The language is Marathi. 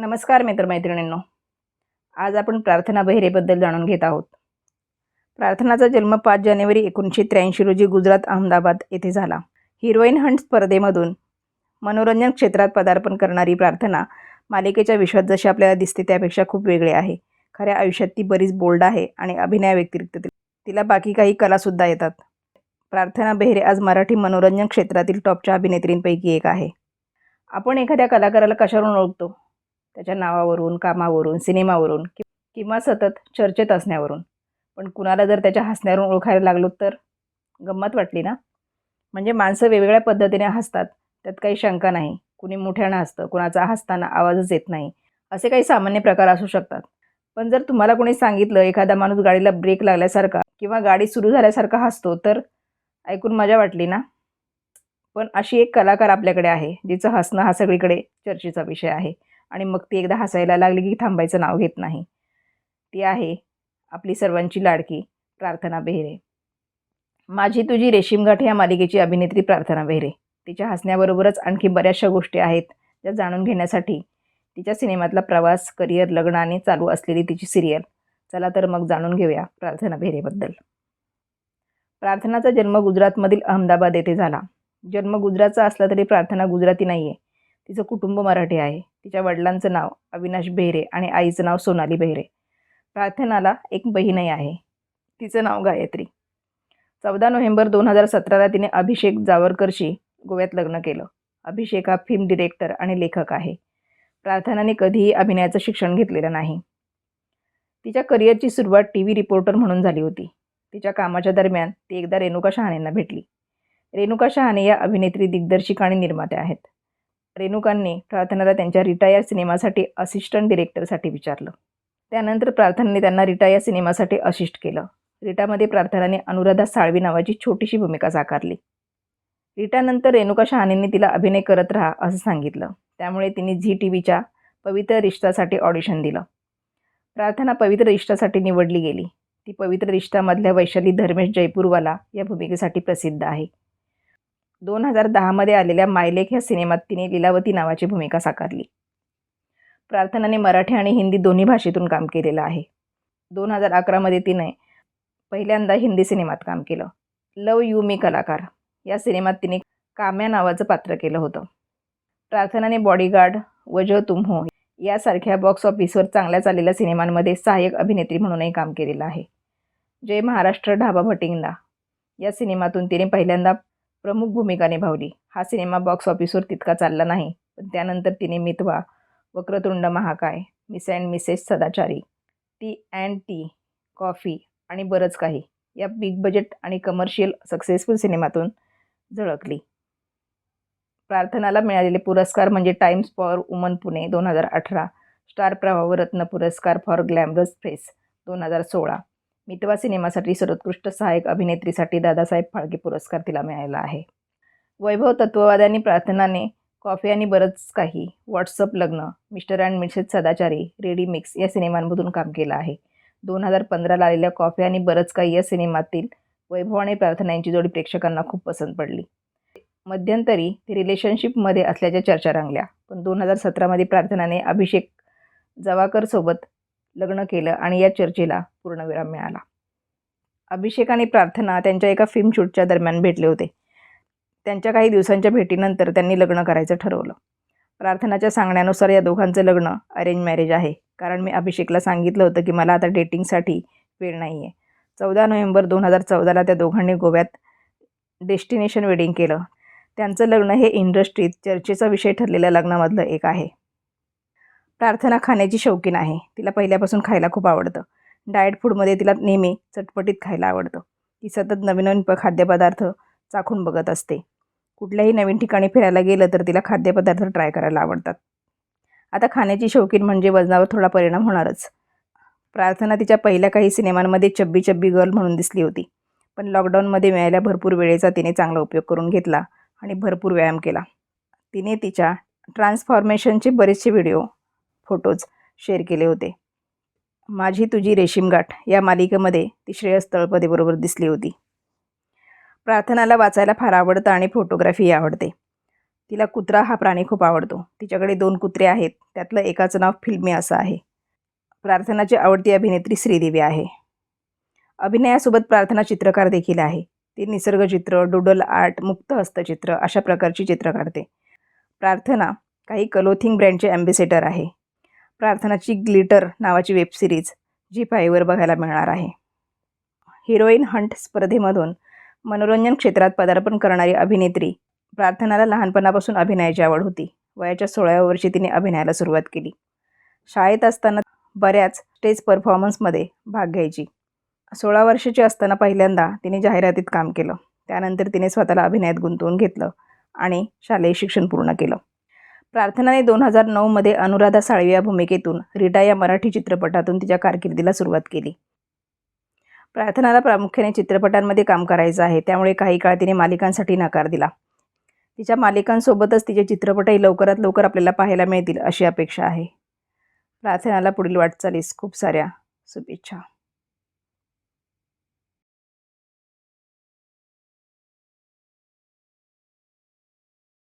नमस्कार मित्रमैत्रिणींनो. आज आपण प्रार्थना बहिरेबद्दल जाणून घेत आहोत. प्रार्थनाचा जन्म पाच जानेवारी एकोणीसशे त्र्याऐंशी रोजी गुजरात अहमदाबाद येथे झाला. हिरोईन हंट स्पर्धेमधून मनोरंजन क्षेत्रात पदार्पण करणारी प्रार्थना मालिकेच्या विश्वात जशी आपल्याला दिसते त्यापेक्षा खूप वेगळे आहे. खऱ्या आयुष्यात ती बरीच बोल्ड आहे आणि अभिनयाव्यतिरिक्त तिला बाकी काही कलासुद्धा येतात. प्रार्थना बेहरे आज मराठी मनोरंजन क्षेत्रातील टॉपच्या अभिनेत्रींपैकी एक आहे. आपण एखाद्या कलाकाराला कशावरून ओळखतो? त्याच्या नावावरून कामावरून सिनेमावरून कि किंवा सतत चर्चेत असण्यावरून. पण कुणाला जर त्याच्या हसण्यावरून ओळखायला लागलो तर? गंमत वाटली ना? म्हणजे माणसं वेगवेगळ्या पद्धतीने हसतात त्यात काही शंका नाही. कुणी मोठ्यानं हसतं कुणाचा हसताना आवाजच येत नाही. असे काही सामान्य प्रकार असू शकतात. पण जर तुम्हाला कोणी सांगितलं एखादा माणूस गाडीला ब्रेक लागल्यासारखा किंवा गाडी सुरू झाल्यासारखा हसतो तर? ऐकून मजा वाटली ना? पण अशी एक कलाकार आपल्याकडे आहे जिचं हसणं हा सगळीकडे चर्चेचा विषय आहे. आणि मग ती एकदा हसायला लागली की थांबायचं नाव घेत नाही. ती आहे आपली सर्वांची लाडकी प्रार्थना बेहरे. माझी तुझी रेशीमगाठ या मालिकेची अभिनेत्री प्रार्थना बेहरे. तिच्या हसण्याबरोबरच आणखी बऱ्याचशा गोष्टी आहेत ज्या जाणून घेण्यासाठी तिच्या सिनेमातला प्रवास करिअर लग्न आणि चालू असलेली तिची सिरियल. चला तर मग जाणून घेऊया प्रार्थना बेहरेबद्दल. प्रार्थनाचा जन्म गुजरातमधील अहमदाबाद येथे झाला. जन्म गुजरातचा असला तरी प्रार्थना गुजराती नाही आहे तिचं कुटुंब मराठी आहे. तिच्या वडिलांचं नाव अविनाश बेहरे आणि आईचं नाव सोनाली बेहरे. प्रार्थनाला एक बहीणही आहे. तिचं नाव गायत्री. चौदा नोव्हेंबर दोन हजार सतराला तिने अभिषेक जावरकरशी गोव्यात लग्न केलं. अभिषेक हा फिल्म डिरेक्टर आणि लेखक आहे. प्रार्थनाने कधीही अभिनयाचं शिक्षण घेतलेलं नाही. तिच्या करिअरची सुरुवात टी व्ही रिपोर्टर म्हणून झाली होती. तिच्या कामाच्या दरम्यान ती एकदा रेणुका शहाणेंना भेटली. रेणुका शहाणे या अभिनेत्री दिग्दर्शिका आणि निर्मात्या आहेत. रेणुकांनी प्रार्थनाला त्यांच्या रिटायर सिनेमासाठी असिस्टंट डिरेक्टरसाठी विचारलं. त्यानंतर प्रार्थनाने त्यांना रिटा या सिनेमासाठी असिस्ट केलं. रिटामध्ये प्रार्थनाने अनुराधा साळवी नावाची छोटीशी भूमिका साकारली. रिटानंतर रेणुका शहाणेंनी तिला अभिनय करत राहा असं सांगितलं. त्यामुळे तिने झी टी व्हीच्या पवित्र रिश्तासाठी ऑडिशन दिलं. प्रार्थना पवित्र रिश्तासाठी निवडली गेली. ती पवित्र रिश्तामधल्या वैशाली धर्मेश जयपूरवाला या भूमिकेसाठी प्रसिद्ध आहे. दोन हजार दहामध्ये आलेल्या मायलेख या सिनेमात तिने लीलावती नावाची भूमिका साकारली. प्रार्थनाने मराठी आणि हिंदी दोन्ही भाषेतून काम केलेलं आहे. दोन हजार अकरामध्ये तिने पहिल्यांदा हिंदी सिनेमात काम केलं. लव यू मी कलाकार. या सिनेमात तिने काम्या नावाचं पात्र केलं होतं. प्रार्थनाने बॉडीगार्ड वजह तुम हो यासारख्या बॉक्स ऑफिसवर चांगल्या चाललेल्या सिनेमांमध्ये सहाय्यक अभिनेत्री म्हणूनही काम केलेलं आहे. जय महाराष्ट्र ढाबा भटिंगला या सिनेमातून तिने पहिल्यांदा प्रमुख भूमिका निभावली. हा सिनेमा बॉक्स ऑफिसवर तितका चालला नाही. पण त्यानंतर तिने Mitwa Vakratunda Mahakaay Miss and Mrs Sadachari T and T coffee आणि बरंच काही या बिग बजेट आणि कमर्शियल सक्सेसफुल सिनेमातून झळकली. प्रार्थनाला मिळालेले पुरस्कार म्हणजे टाइम्स फॉर वुमन पुणे दोन हजार अठरा स्टार प्रभाव रत्न पुरस्कार फॉर ग्लॅमरस प्रेस दोन हजार सोळा. मितवा सिनेमासाठी सर्वोत्कृष्ट सहाय्यक अभिनेत्रीसाठी दादासाहेब फाळके पुरस्कार तिला मिळाला आहे. वैभव तत्ववाद्यांनी प्रार्थनाने कॉफी आणि बरंच काही व्हॉट्सअप लग्न Mister and Mrs Sadachari ready mix या सिनेमांमधून काम केलं आहे. दोन हजार पंधराला आलेल्या कॉफी आणि बरंच काही या सिनेमातील वैभव आणि प्रार्थना यांची जोडी प्रेक्षकांना खूप पसंत पडली. मध्यंतरी ती रिलेशनशिपमध्ये असल्याच्या चर्चा रंगल्या पण दोन हजार सतरामध्ये प्रार्थनाने अभिषेक जवाकरसोबत लग्न केलं आणि या चर्चेला पूर्णविराम मिळाला. अभिषेक आणि प्रार्थना त्यांच्या एका फिल्म शूटच्या दरम्यान भेटले होते. त्यांच्या काही दिवसांच्या भेटीनंतर त्यांनी लग्न करायचं ठरवलं. प्रार्थनाच्या सांगण्यानुसार या दोघांचं लग्न अरेंज मॅरेज आहे. कारण मी अभिषेकला सांगितलं होतं की मला आता डेटिंगसाठी वेळ नाही आहे चौदा नोव्हेंबर दोन हजार चौदाला त्या दोघांनी गोव्यात डेस्टिनेशन वेडिंग केलं. त्यांचं लग्न हे इंडस्ट्रीत चर्चेचा विषय ठरलेल्या लग्नामधलं एक आहे. प्रार्थना खाण्याची शौकीन आहे. तिला पहिल्यापासून खायला खूप आवडतं. डाएट फूडमध्ये तिला नेहमी चटपटीत खायला आवडतं. ती सतत नवीन नवीन प खाद्यपदार्थ चाखून बघत असते. कुठल्याही नवीन ठिकाणी फिरायला गेलं तर तिला खाद्यपदार्थ ट्राय करायला आवडतात. आता खाण्याची शौकीन म्हणजे वजनावर थोडा परिणाम होणारच. प्रार्थना तिच्या पहिल्या काही सिनेमांमध्ये चब्बी चब्बी गर्ल म्हणून दिसली होती. पण लॉकडाऊनमध्ये मिळायला भरपूर वेळेचा तिने चांगला उपयोग करून घेतला आणि भरपूर व्यायाम केला. तिने तिच्या ट्रान्सफॉर्मेशनचे बरेचसे व्हिडिओ फोटोज शेअर केले होते. माझी तुझी रेशीमगाठ या मालिकेमध्ये ती श्रेयस तळपदेबरोबर दिसली होती. प्रार्थनाला वाचायला फार आवडतं आणि फोटोग्राफी आवडते. तिला कुत्रा हा प्राणी खूप आवडतो. तिच्याकडे दोन कुत्रे आहेत. त्यातलं एकाचं नाव फिल्मी असं आहे. प्रार्थनाची आवडती अभिनेत्री श्रीदेवी आहे. अभिनयासोबत प्रार्थना चित्रकार देखील आहे. ती निसर्गचित्र डुडल आर्ट मुक्त हस्तचित्र अशा प्रकारची चित्र काढते. प्रार्थना काही कलोथिंग ब्रँडचे ॲम्बेसेडर आहे. प्रार्थनाची ग्लिटर नावाची वेबसिरीज जी फाईव्हवर बघायला मिळणार आहे. हिरोईन हंट स्पर्धेमधून मनोरंजन क्षेत्रात पदार्पण करणारी अभिनेत्री प्रार्थनाला लहानपणापासून अभिनयाची आवड होती. वयाच्या सोळाव्या वर्षी तिने अभिनयाला सुरुवात केली. शाळेत असताना बऱ्याच स्टेज परफॉर्मन्समध्ये भाग घ्यायची. सोळा वर्षाची असताना पहिल्यांदा तिने जाहिरातीत काम केलं. त्यानंतर तिने स्वतःला अभिनयात गुंतवून घेतलं आणि शालेय शिक्षण पूर्ण केलं. प्रार्थनाने दोन हजार नऊमध्ये अनुराधा साळवी या भूमिकेतून रिटा या मराठी चित्रपटातून तिच्या कारकिर्दीला सुरुवात केली. प्रार्थनाला प्रामुख्याने चित्रपटांमध्ये काम करायचं आहे त्यामुळे काही काळ तिने मालिकांसाठी नकार दिला. तिच्या मालिकांसोबतच तिचे चित्रपटही लवकरात लवकर आपल्याला पाहायला मिळतील अशी अपेक्षा आहे. प्रार्थनाला पुढील वाटचालीस खूप साऱ्या शुभेच्छा.